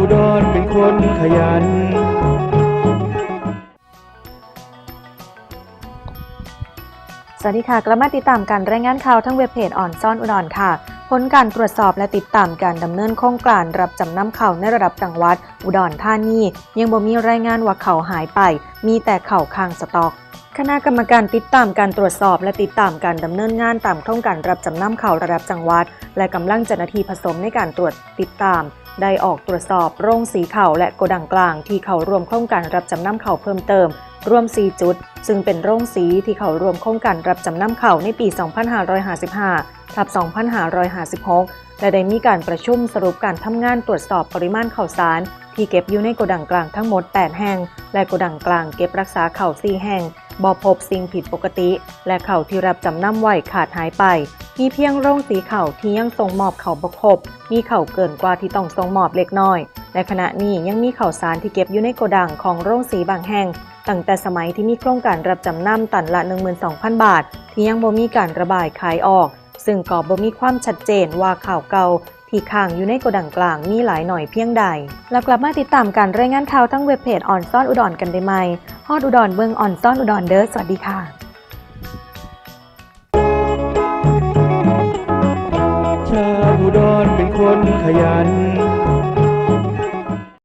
คนขยัน สวัสดีค่ะ กลับมาติดตามการรายงานข่าวทั้งเว็บเพจอ่อนซ่อนอุดรค่ะ ผลการตรวจสอบและติดตามการดำเนินโครงการรับจำนำข่าวในระดับจังหวัด อุดรธานียังบ่มีรายงานว่าเขาหายไป มีแต่เข่าค้างสต็อกคณะกรรมการติดตามการตรวจสอบและติดตามการดำเนินงานตามโครงการรับจำนำข่าวระดับจังหวัด และกำลังเจ้าหน้าที่ผสมในการตรวจติดตาม ได้ออกตรวจสอบโรงสีเข่าและโกดังกลางที่เขารวมโครงการรับจำนำเข่าเพิ่มเติม รวม 4 จุด ซึ่งเป็นโรงสีที่เขารวมโครงการรับจำนำเข่าในปี 2555ทับ2556 และได้มีการประชุมสรุปการทำงานตรวจสอบปริมาณข่าวสาร ที่เก็บอยู่ในโกดังกลางทั้งหมด 8 แห่ง และโกดังกลางเก็บรักษาข่าว4แห่งบ่พบสิ่งผิดปกติ และข่าวที่รับจำนำไว้ขาดหายไป มีเพียงโรงสีเข่าที่ยังส่งหมอบเข่าบกคบ มีเข่าเกินกว่าที่ต้องส่งหมอบเล็กน้อยและขณะนี้ยังมีเข่าสารที่เก็บอยู่ในโกดังของโรงสีบางแห่ง ตั้งแต่สมัยที่มีโครงการรับจำนำตันละ 12,000 บาท ที่ยังบ่มีการระบายขายออก ซึ่งก็บ่มีความชัดเจนว่าข่าวเก่าที่ค้างอยู่ในโกดังกลางมีหลายหน่อยเพียงใด แล้วกลับมาติดตามการรายงานข่าวทั้งเว็บเพจออนซ่อนอุดรกันได้ไหมฮอดอุดรเบิงออนซ่อนอุดรเด้อสวัสดีค่ะ คนขยัน